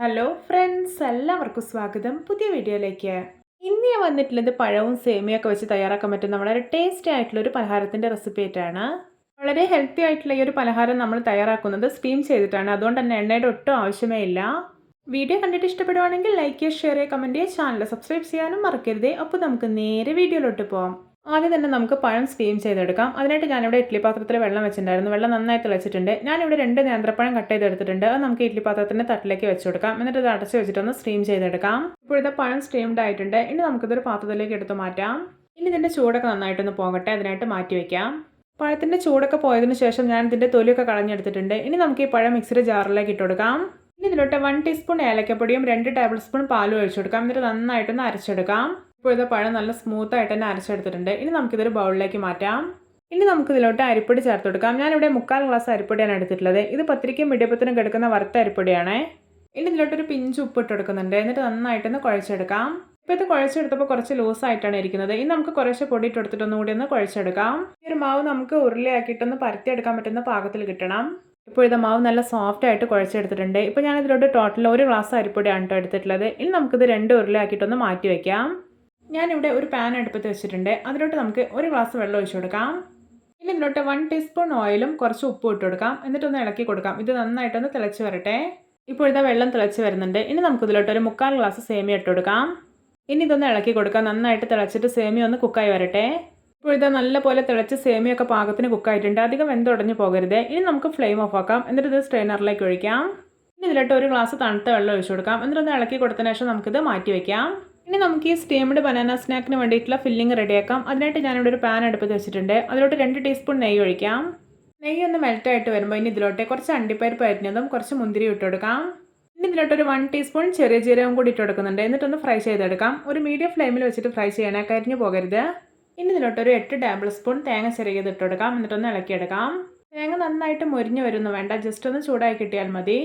Hello friends എല്ലാവർക്കും സ്വാഗതം. പുതിയ വീഡിയോയിലേക്ക്. ഇന്ന് ഞാൻ വന്നിട്ടുള്ളത് പഴവും സേമിയൊക്കെ വെച്ച് തയ്യാറാക്കാൻ പറ്റുന്ന വളരെ ടേസ്റ്റി ആയിട്ടുള്ള ഒരു പലഹാരത്തിന്റെ റെസിപ്പി ആയിട്ടാണ്. വളരെ ഹെൽത്തി ആയിട്ടുള്ള ഈ ഒരു പലഹാരം നമ്മൾ തയ്യാറാക്കുന്നത് സ്റ്റീം ചെയ്തിട്ടാണ്. അതുകൊണ്ട് തന്നെ എണ്ണയുടെ ഒട്ടും ആവശ്യമേ ഇല്ല. വീഡിയോ കണ്ടിട്ട് ഇഷ്ടപ്പെടുവാണെങ്കിൽ ലൈക്ക് ചെയ്യുക ഷെയർ ചെയ്യുക കമന്റ് ചെയ്യുക ചാനൽ സബ്സ്ക്രൈബ് ചെയ്യാനും മറക്കരുതേ. അപ്പോൾ നമുക്ക് നേരെ വീഡിയോയിലോട്ട് പോകാം ആദ്യം തന്നെ നമുക്ക് പഴം സ്റ്റീം ചെയ്തെടുക്കാം. അതിനായിട്ട് ഞാനിവിടെ ഇഡ്ഡലി പാത്രത്തിൽ വെള്ളം വെച്ചിട്ടുണ്ടായിരുന്നു. വെള്ളം നന്നായി തിളച്ചിട്ടുണ്ട്. ഞാനിവിടെ രണ്ട് നേന്ത്രപ്പഴം കട്ട് ചെയ്തെടുത്തിട്ടുണ്ട്. അത് നമുക്ക് ഇഡ്ഡലി പാത്രത്തിന്റെ തട്ടിലേക്ക് വെച്ച് കൊടുക്കാം. എന്നിട്ട് ഇത് അടച്ച് വെച്ചിട്ടൊന്ന് സ്റ്റീം ചെയ്തെടുക്കാം. ഇപ്പോഴത്തെ പഴം സ്റ്റീംഡ് ആയിട്ടുണ്ട്. ഇനി നമുക്കിതൊരു പാത്രത്തിലേക്ക് എടുത്ത് മാറ്റാം. ഇനി ഇതിന്റെ ചൂടൊക്കെ നന്നായിട്ടൊന്ന് പോകട്ടെ. അതിനായിട്ട് മാറ്റി വയ്ക്കാം പഴത്തിന്റെ ചൂടൊക്കെ പോയതിന് ശേഷം ഞാൻ ഇതിന്റെ തൊലിയൊക്കെ കളഞ്ഞെടുത്തിട്ടുണ്ട്. ഇനി നമുക്ക് ഈ പഴം മിക്സിയുടെ ജാറിലേക്ക് ഇട്ട് കൊടുക്കാം. ഇനി ഇതിലോട്ട് വൺ ടീസ്പൂൺ ഏലക്കപ്പൊടിയും രണ്ട് ടേബിൾ സ്പൂൺ പാലും ഒഴിച്ചു കൊടുക്കാം. എന്നിട്ട് നന്നായിട്ടൊന്ന് അരച്ചെടുക്കാം. ഇപ്പോൾ ഇത് പഴം നല്ല സ്മൂത്ത് ആയിട്ട് തന്നെ അരച്ചെടുത്തിട്ടുണ്ട്. ഇനി നമുക്കിതൊരു ബൗളിലേക്ക് മാറ്റാം. ഇനി നമുക്ക് ഇതിലോട്ട് അരിപ്പൊടി ചേർത്ത് കൊടുക്കാം. ഞാനിവിടെ മുക്കാൽ ഗ്ലാസ് അരിപ്പൊടിയാണ് എടുത്തിട്ടുള്ളത്. ഇത് പത്തിരിക്കും ഇടിയപ്പത്തിനും കിടക്കുന്ന വറുത്ത അരിപ്പൊടിയാണ്. ഇനി ഇതിലോട്ടൊരു പിഞ്ച് ഉപ്പ് ഇട്ട് കൊടുക്കുന്നുണ്ട്. എന്നിട്ട് നന്നായിട്ടൊന്ന് കുഴച്ചെടുക്കാം. ഇപ്പോൾ ഇത് കുഴച്ചെടുത്തപ്പോൾ കുറച്ച് ലൂസായിട്ടാണ് ഇരിക്കുന്നത്. ഇനി നമുക്ക് കുറച്ച് പൊടി ഇട്ട് കൊടുത്തിട്ട് ഒന്നുകൂടി ഒന്ന് കുഴച്ചെടുക്കാം. ഈ ഒരു മാവ് നമുക്ക് ഉരുളയാക്കിയിട്ടൊന്ന് പരത്തിയെടുക്കാൻ പറ്റുന്ന പാകത്തിൽ കിട്ടണം. ഇപ്പോൾ ഇത് മാവ് നല്ല സോഫ്റ്റ് ആയിട്ട് കുഴച്ചെടുത്തിട്ടുണ്ട്. ഇപ്പോൾ ഞാൻ ഇതിലോട്ട് ടോട്ടൽ ഒരു ഗ്ലാസ് അരിപ്പൊടിയാണ് കേട്ടോ എടുത്തിട്ടുള്ളത്. ഇനി നമുക്കിത് രണ്ട് ഉരുളയാക്കിയിട്ടൊന്ന് മാറ്റി വയ്ക്കാം ഞാനിവിടെ ഒരു പാൻ അടുപ്പത്ത് വെച്ചിട്ടുണ്ട്. അതിലോട്ട് നമുക്ക് ഒരു ഗ്ലാസ് വെള്ളം ഒഴിച്ചു കൊടുക്കാം. ഇനി ഇതിലോട്ട് വൺ ടീസ്പൂൺ ഓയിലും കുറച്ച് ഉപ്പും ഇട്ട് കൊടുക്കാം. എന്നിട്ടൊന്ന് ഇളക്കി കൊടുക്കാം. ഇത് നന്നായിട്ടൊന്ന് തിളച്ച് വരട്ടെ. ഇപ്പോൾ ഇതാ വെള്ളം തിളച്ച് വരുന്നുണ്ട്. ഇനി നമുക്ക് ഇതിലോട്ട് ഒരു മുക്കാൽ ഗ്ലാസ് സേമിയ ഇട്ട് കൊടുക്കാം. ഇനി ഇതൊന്ന് ഇളക്കി കൊടുക്കാം. നന്നായിട്ട് തിളച്ചിട്ട് സേമിയ ഒന്ന് കുക്കായി വരട്ടെ. ഇപ്പോൾ ഇതാ നല്ലപോലെ തിളച്ച് സേമിയൊക്കെ പാകത്തിന് കുക്കായിട്ടുണ്ട് അധികം വെന്തുടഞ്ഞു പോകരുത്. ഇനി നമുക്ക് ഫ്ലെയിം ഓഫ് ആക്കാം. എന്നിട്ട് ഇത് സ്ട്രെയിനറിലേക്ക് ഒഴിക്കാം. ഇനി ഇതിലോട്ട് ഒരു ഗ്ലാസ് തണുത്ത വെള്ളം ഒഴിച്ചു കൊടുക്കാം. എന്നിട്ടൊന്ന് ഇളക്കി കൊടുത്തതിന് ശേഷം നമുക്കിത് മാറ്റി വയ്ക്കാം ഇനി നമുക്ക് ഈ സ്റ്റീംഡ് ബനാന സ്നാക്കിന് വേണ്ടിയിട്ടുള്ള ഫില്ലിംഗ് റെഡിയാക്കാം. അതിനായിട്ട് ഞാനിവിടെ ഒരു പാൻ അടുപ്പത്ത് വെച്ചിട്ടുണ്ട്. അതിലോട്ട് രണ്ട് ടീസ്പൂൺ നെയ്യ് ഒഴിക്കാം. നെയ്യ് ഒന്ന് മെൽറ്റായിട്ട് വരുമ്പോൾ ഇനി ഇതിലോട്ട് കുറച്ച് അണ്ടിപ്പരിപ്പ് അരിഞ്ഞതും കുറച്ച് മുന്തിരി ഇട്ട് കൊടുക്കാം. ഇനി ഇതിലോട്ട് ഒരു വൺ ടീസ്പൂൺ ചെറിയ ജീരകം കൂടി ഇട്ട് കൊടുക്കുന്നുണ്ട്. എന്നിട്ടൊന്ന് ഫ്രൈ ചെയ്തെടുക്കാം. ഒരു മീഡിയം ഫ്ലെയിമിൽ വെച്ചിട്ട് ഫ്രൈ ചെയ്യണേ കരിഞ്ഞു പോകരുത്. ഇനി ഇതിലോട്ട് ഒരു എട്ട് ടേബിൾ സ്പൂൺ തേങ്ങ ചെറിയത് ഇട്ട് കൊടുക്കാം. എന്നിട്ടൊന്ന് ഇളക്കിയെടുക്കാം. തേങ്ങ നന്നായിട്ട് മുരിഞ്ഞു വരുന്നു വേണ്ട. ജസ്റ്റ് ഒന്ന് ചൂടായി കിട്ടിയാൽ മതി.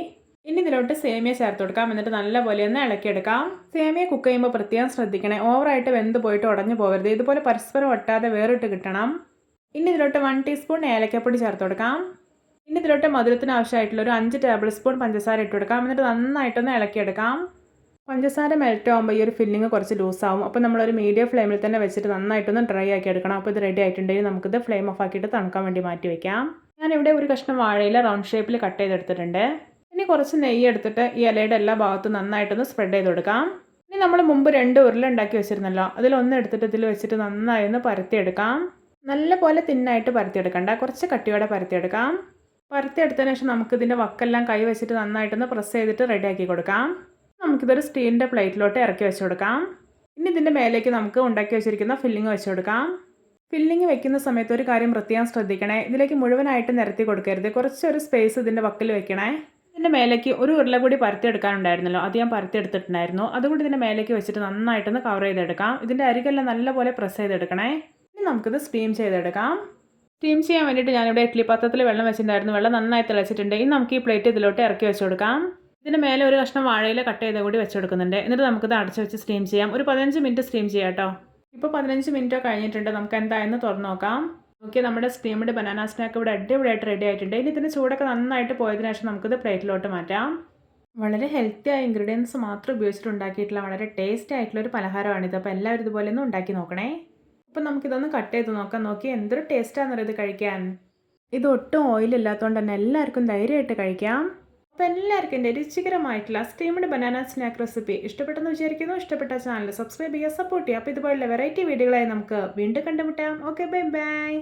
ഇനി ഇതിലോട്ട് സേമിയ ചേർത്ത് കൊടുക്കാം. എന്നിട്ട് നല്ലപോലെ ഒന്ന് ഇളക്കിയെടുക്കാം. സേമിയ കുക്ക് ചെയ്യുമ്പോൾ പ്രത്യേകം ശ്രദ്ധിക്കണേ. ഓവറായിട്ട് വെന്ത് പോയിട്ട് ഉടഞ്ഞു പോകരുത്. ഇതുപോലെ പരസ്പരം ഒട്ടാതെ വേറിട്ട് കിട്ടണം. ഇനി ഇതിലോട്ട് വൺ ടീസ്പൂൺ ഏലക്കപ്പൊടി ചേർത്ത് കൊടുക്കാം. ഇനി ഇതിലോട്ട് മധുരത്തിന് ആവശ്യമായിട്ടുള്ള ഒരു അഞ്ച് ടേബിൾ സ്പൂൺ പഞ്ചസാര ഇട്ട് കൊടുക്കാം. എന്നിട്ട് നന്നായിട്ടൊന്ന് ഇളക്കിയെടുക്കാം. പഞ്ചസാര മെൽറ്റ് ആകുമ്പോൾ ഈ ഒരു ഫില്ലിങ് കുറച്ച് ലൂസാവും അപ്പോൾ നമ്മളൊരു മീഡിയം ഫ്ലെയിമിൽ തന്നെ വെച്ചിട്ട് നന്നായിട്ടൊന്ന് ഡ്രൈ ആക്കി എടുക്കണം. അപ്പോൾ ഇത് റെഡി ആയിട്ടുണ്ടെങ്കിൽ നമുക്കിത് ഫ്ലെയിം ഓഫ് ആക്കിയിട്ട് തണുക്കാൻ വേണ്ടി മാറ്റി വയ്ക്കാം ഞാനിവിടെ ഒരു കഷ്ണം വാഴയില റൗണ്ട് ഷേപ്പിൽ കട്ട് ചെയ്തെടുത്തിട്ടുണ്ട്. ഇനി കുറച്ച് നെയ്യ് എടുത്തിട്ട് ഈ ഇലയുടെ എല്ലാ ഭാഗത്തും നന്നായിട്ടൊന്ന് സ്പ്രെഡ് ചെയ്ത് കൊടുക്കാം. ഇനി നമ്മൾ മുമ്പ് രണ്ട് ഉരുള ഉണ്ടാക്കി വെച്ചിരുന്നല്ലോ അതിലൊന്ന് എടുത്തിട്ട് ഇതിൽ വെച്ചിട്ട് നന്നായി ഒന്ന് പരത്തിയെടുക്കാം. നല്ല പോലെ തിന്നായിട്ട് പരത്തിയെടുക്കണ്ട കുറച്ച് കട്ടിയോടെ പരത്തിയെടുക്കാം. പരത്തിയെടുത്തതിന് ശേഷം നമുക്ക് നമുക്കിതിന്റെ വക്കെല്ലാം കൈ വെച്ചിട്ട് നന്നായിട്ടൊന്ന് പ്രസ് ചെയ്തിട്ട് റെഡിയാക്കി കൊടുക്കാം. നമുക്കിതൊരു സ്റ്റീലിന്റെ പ്ലേറ്റിലോട്ട് ഇറക്കി വെച്ച് കൊടുക്കാം. ഇനി ഇതിന്റെ മേലേക്ക് നമുക്ക് ഉണ്ടാക്കി വെച്ചിരിക്കുന്ന ഫില്ലിങ് വെച്ച് കൊടുക്കാം. ഫില്ലിങ് വെക്കുന്ന സമയത്ത് ഒരു കാര്യം പ്രത്യേകം ശ്രദ്ധിക്കണേ ഇതിലേക്ക് മുഴുവനായിട്ട് നിരത്തി കൊടുക്കരുത്. കുറച്ചൊരു സ്പേസ് ഇതിന്റെ വക്കിൽ വെക്കണേ. ഇതിന്റെ മേലേക്ക് ഒരു ഉരുള കൂടി പരത്തിയെടുക്കാനുണ്ടായിരുന്നല്ലോ. അത് ഞാൻ പരത്തിയെടുത്തിട്ടുണ്ടായിരുന്നു. അതുകൊണ്ട് ഇതിന്റെ മേലേക്ക് വെച്ചിട്ട് നന്നായിട്ടൊന്ന് കവർ ചെയ്തെടുക്കാം. ഇതിന്റെ അരികെല്ലാം നല്ലപോലെ പ്രസ് ചെയ്തെടുക്കണേ. ഇനി നമുക്കിത് സ്റ്റീം ചെയ്തെടുക്കാം. സ്റ്റീം ചെയ്യാൻ വേണ്ടിയിട്ട് ഞാനിവിടെ ഇഡ്ഡലി പാത്രത്തിൽ വെള്ളം വെച്ചിട്ടുണ്ടായിരുന്നു. വെള്ളം നന്നായി തിളച്ചിട്ടുണ്ട്. ഇനി നമുക്ക് ഈ പ്ലേറ്റ് ഇതിലോട്ട് ഇറക്കി വെച്ച് കൊടുക്കാം ഇതിന് മേലെ ഒരു കഷ്ണം വാഴയില കട്ട് ചെയ്ത് കൂടി വെച്ച് കൊടുക്കുന്നുണ്ട് എന്നിട്ട് നമുക്കിത് അടച്ച് വെച്ച് സ്റ്റീം ചെയ്യാം. ഒരു പതിനഞ്ച് മിനിറ്റ് സ്റ്റീം ചെയ്യാം കേട്ടോ. ഇപ്പോൾ പതിനഞ്ച് മിനിറ്റോ കഴിഞ്ഞിട്ടുണ്ട്. നമുക്ക് എന്തായെന്ന് തുറന്നു നോക്കാം. ഓക്കെ നമ്മുടെ സ്റ്റീംഡ് ബനാന സ്നാക്ക് ഇവിടെ അടിപൊളിയായിട്ട് റെഡി ആയിട്ടുണ്ട്. ഇനി ഇതിന് ചൂടൊക്കെ നന്നായിട്ട് പോയതിനു ശേഷം നമുക്കിത് പ്ലേറ്റിലോട്ട് മാറ്റാം. വളരെ ഹെൽത്തി ആയ ഇൻഗ്രീഡിയൻസ് മാത്രം ഉപയോഗിച്ചിട്ട് ഉണ്ടാക്കിയിട്ടുള്ള വളരെ ടേസ്റ്റി ആയിട്ടുള്ള ഒരു പലഹാരമാണിത്. അപ്പോൾ എല്ലാവരും ഇതുപോലെ ഒന്ന് ഉണ്ടാക്കി നോക്കണേ. അപ്പം നമുക്കിതൊന്ന് കട്ട് ചെയ്ത് നോക്കാം. നോക്കി എന്തൊരു ടേസ്റ്റാണെന്നറിയത് കഴിക്കാൻ? ഇത് ഒട്ടും ഓയിലില്ലാത്തതുകൊണ്ട് തന്നെ എല്ലാവർക്കും ധൈര്യമായിട്ട് കഴിക്കാം. അപ്പോൾ എല്ലാവർക്കും എന്റെ രുചികരമായിട്ടുള്ള സ്റ്റീംഡ് ബനാന സ്നാക്ക് റെസിപ്പി ഇഷ്ടപ്പെട്ടെന്ന് വിചാരിക്കുന്നു. ഇഷ്ടപ്പെട്ട ചാനൽ സബ്സ്ക്രൈബ് ചെയ്യുക സപ്പോർട്ട് ചെയ്യുക. അപ്പോൾ ഇതുപോലുള്ള വെറൈറ്റി വീഡിയോകളായി നമുക്ക് വീണ്ടും കണ്ടുമുട്ടാം. Okay bye bye